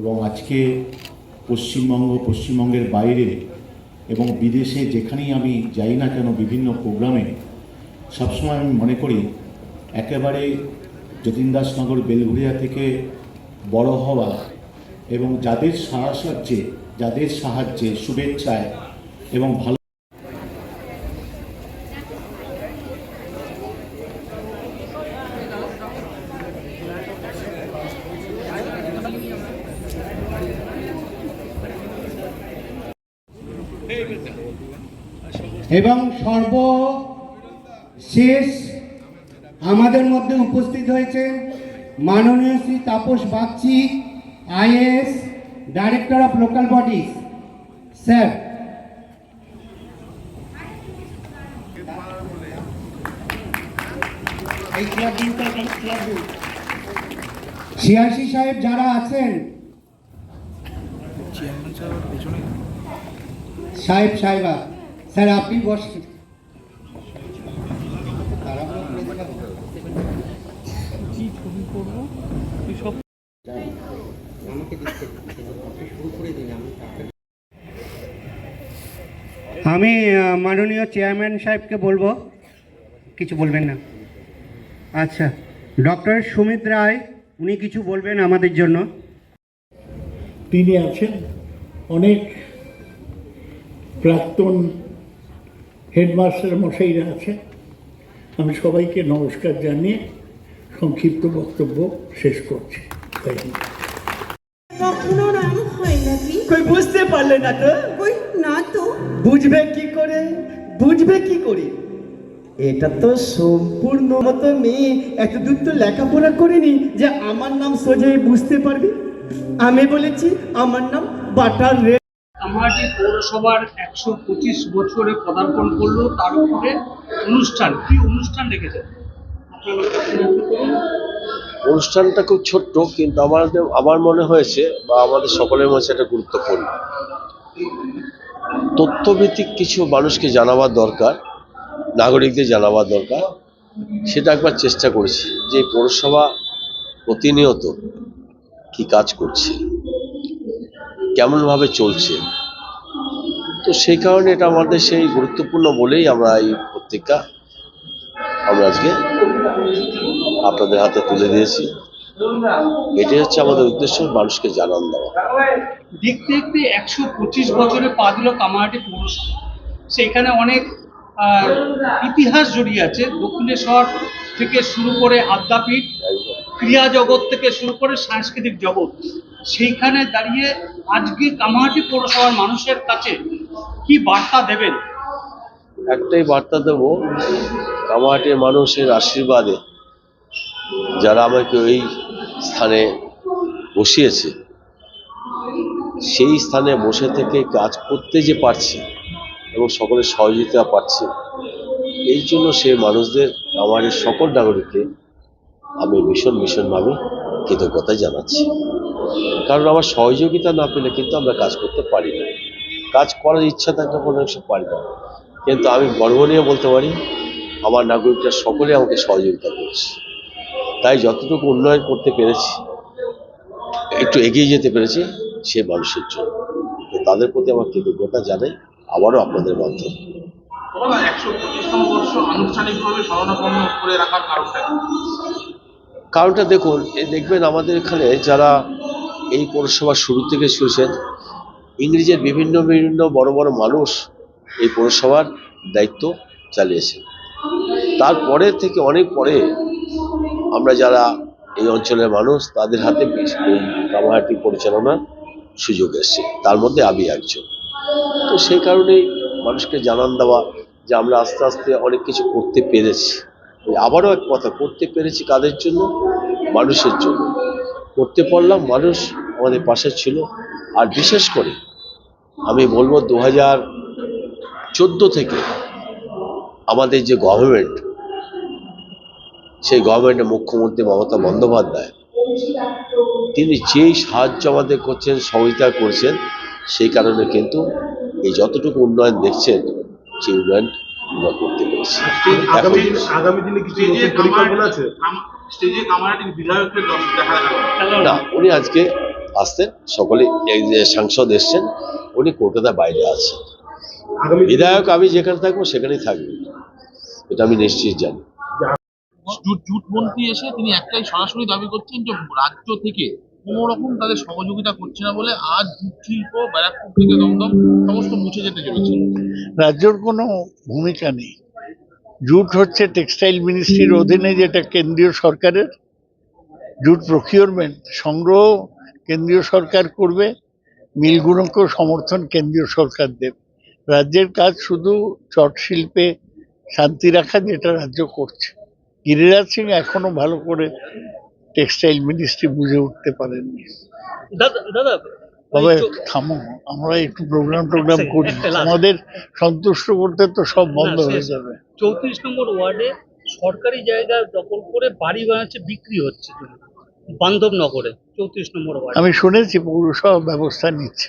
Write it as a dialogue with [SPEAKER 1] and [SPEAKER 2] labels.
[SPEAKER 1] এবং আজকে পশ্চিমবঙ্গ, পশ্চিমবঙ্গের বাইরে এবং বিদেশে যেখানেই আমি যাই না কেন বিভিন্ন প্রোগ্রামে, সবসময় আমি মনে করি একেবারে যতীন্দাসনগর বেলঘুরিয়া থেকে বড় হওয়া এবং যাদের সাহায্যে যাদের সাহায্যে, শুভেচ্ছায় এবং ভালো
[SPEAKER 2] এবং সর্বশেষ আমাদের মধ্যে উপস্থিত হয়েছে মাননীয় Shri Tapas Bagchi IS director of local bodies sir CRC সাহেব যারা আছেন সাহেব সাহেবা। স্যার আপনি বসেন। আমি মাননীয় চেয়ারম্যান সাহেবকে বলব। কিছু বলবেন না। আচ্ছা ডক্টর সুমিত রায় উনি কিছু বলবেন আমাদের জন্য।
[SPEAKER 3] তিনি আছেন অনেক প্রাক্তন হেডমাস্টার মশাইরা আছে। আমি সবাইকে নমস্কার জানিয়ে সংক্ষিপ্ত বক্তব্য শেষ করছি।
[SPEAKER 4] কখনো নাম হয় নাকি
[SPEAKER 5] কই বুঝতে পারলে না তো?
[SPEAKER 4] না তো?
[SPEAKER 5] বুঝবে কি করে? বুঝবে কি করে? এটা তো সম্পূর্ণ মতো মেয়ে এত দূর তো লেখাপড়া করেনি যে আমার নাম সোজাই বুঝতে পারবে? আমি বলেছি আমার নাম বাটার রে
[SPEAKER 6] কামাহাটি পৌরসভার একশো পঁচিশ বছরে পদার্পণ করল, তার উপরে অনুষ্ঠান। কি অনুষ্ঠান রেখেছেন?
[SPEAKER 7] অনুষ্ঠানটা খুব ছোট্ট, কিন্তু আমাদের আমার মনে হয়েছে বা আমাদের সকলের মধ্যে এটা গুরুত্বপূর্ণ। তথ্যভিত্তিক কিছু মানুষকে জানাবার দরকার, নাগরিকদের জানাবার দরকার, সেটা একবার চেষ্টা করেছি যে পৌরসভা প্রতিনিয়ত কি কাজ করছে। কেমনভাবে চলছে? তো সেই কারণে এটা আমাদের সেই গুরুত্বপূর্ণ বলেই আমরা এই পত্রিকা আমরা আজকে আপনাদের হাতে তুলে দিয়েছি। এটাই হচ্ছে আমাদের উদ্দেশ্য, মানুষকে জানান দেওয়া।
[SPEAKER 6] দেখতে দেখতে একশো পঁচিশ বছরে পা দিল কামাহাটি পৌরসভা। সেখানে অনেক ইতিহাস জড়িয়ে আছে। দক্ষিণেশ্বর থেকে শুরু করে আদ্যাপীঠ ক্রিয়া জগৎ থেকে শুরু করে সাংস্কৃতিক জগৎ, সেইখানে দাঁড়িয়ে আজকে কামাহাটি পৌরসভার মানুষের কাছে কি বার্তা দেবেন?
[SPEAKER 7] একটাই বার্তা দেবো কামাহাটের মানুষের আশীর্বাদে যারা আমাকে এই স্থানে বসিয়েছে, সেই স্থানে বসে থেকে কাজ করতে যে পারছি এবং সকলের সহযোগিতা পাচ্ছি, এই জন্য সে মানুষদের আমার সকল নাগরিককে আমি ভীষণ ভীষণভাবে কৃতজ্ঞতা জানাচ্ছি। কারণ আমার সহযোগিতা না পেলে কিন্তু আমরা কাজ করতে পারি না। কাজ করার ইচ্ছা থাকলে কোনো কিছু পারি না। কিন্তু আমি গর্ব নিয়ে বলতে পারি, আমার নাগরিকরা সকলে আমাকে সহযোগিতা করেছে। তাই যতটুকু উন্নয়ন করতে পেরেছি, একটু এগিয়ে যেতে পেরেছি, সে মানুষের জন্য। তাদের প্রতি আমার কৃতজ্ঞতা জানাই, আবারও আপনাদের মাধ্যমে।
[SPEAKER 8] আনুষ্ঠানিকভাবে স্মরণাপন্ন করে রাখার কারণটা?
[SPEAKER 7] কারণটা দেখুন দেখবেন আমাদের এখানে যারা এই পৌরসভা শুরু থেকে শুয়েছেন ইংরেজের বিভিন্ন বিভিন্ন বড় বড় মানুষ এই পৌরসভার দায়িত্ব চালিয়েছেন তারপরে থেকে অনেক পরে আমরা যারা এই অঞ্চলের মানুষ, তাদের হাতে কামাহাটি পরিচালনার সুযোগ এসছে। তার মধ্যে আমি একজন। তো সেই কারণেই মানুষকে জানান দেওয়া যে আমরা আস্তে আস্তে অনেক কিছু করতে পেরেছি। আবারও এক কথা, করতে পেরেছি কাদের জন্য? মানুষের জন্য। করতে পারলাম, মানুষ আমাদের পাশে ছিল। আর বিশেষ করে আমি বলব দু হাজার চোদ্দ থেকে আমাদের যে গভর্নমেন্ট সেই গভর্নমেন্টের মুখ্যমন্ত্রী মমতা বন্দ্যোপাধ্যায়, তিনি যেই সাহায্য আমাদের করছেন, সহযোগিতা করছেন, সেই কারণে কিন্তু এই যতটুকু উন্নয়ন দেখছেন, সেই উন্নয়ন আমরা করতে পেরেছি।
[SPEAKER 8] আগামী দিনে কিছু পরিকল্পনা আছে? স্টেজে কামারাটির দেখা
[SPEAKER 7] না উনি আজকে আসতেন সকলে এই যে সাংসদ এসছেন উনি কলকাতার বাইরে আছেন। বিধায়ক আমি যেখানে থাকব সেখানেই থাকব। এটা আমি নিশ্চিত জানি।
[SPEAKER 8] জুট জুট মন্ত্রী এসে তিনি একটাই সরাসরি দাবি করছেন যে রাজ্য থেকে কোনো রকম তাদের সহযোগিতা করছে না বলে আজ শিল্প ব্যারাকপুর থেকে দমদম সমস্ত মুছে যেতে চলেছে।
[SPEAKER 9] রাজ্যর কোনো ভূমিকা নেই। জুট হচ্ছে টেক্সটাইল মিনিস্ট্রির অধীনে, যেটা কেন্দ্রীয় সরকারের। জুট প্রকিউরমেন্ট সংগ্রহ কেন্দ্রীয় সরকার করবে, মিলগুলোকেও সমর্থন কেন্দ্রীয় সরকার দেবে। রাজ্যের কাজ শুধু চট শিল্পে শান্তি রাখা, যেটা রাজ্য করছে। গিরিরাজ সিং এখনও ভালো করে টেক্সটাইল মিনিস্ট্রি বুঝে উঠতে পারেননি। তবে থামো আমরা একটু প্রোগ্রাম টোগ্রাম করি। আমাদের সন্তুষ্ট করতে তো সব বন্ধ হয়ে যাবে।
[SPEAKER 6] চৌত্রিশ নম্বর ওয়ার্ডে সরকারি জায়গা দখল করে বাড়ি বানাচ্ছে বিক্রি হচ্ছে। বান্ধবনগরে চৌত্রিশ নম্বর ওয়ার্ড।
[SPEAKER 9] আমি শুনেছি পৌরসভা ব্যবস্থা নিচ্ছে।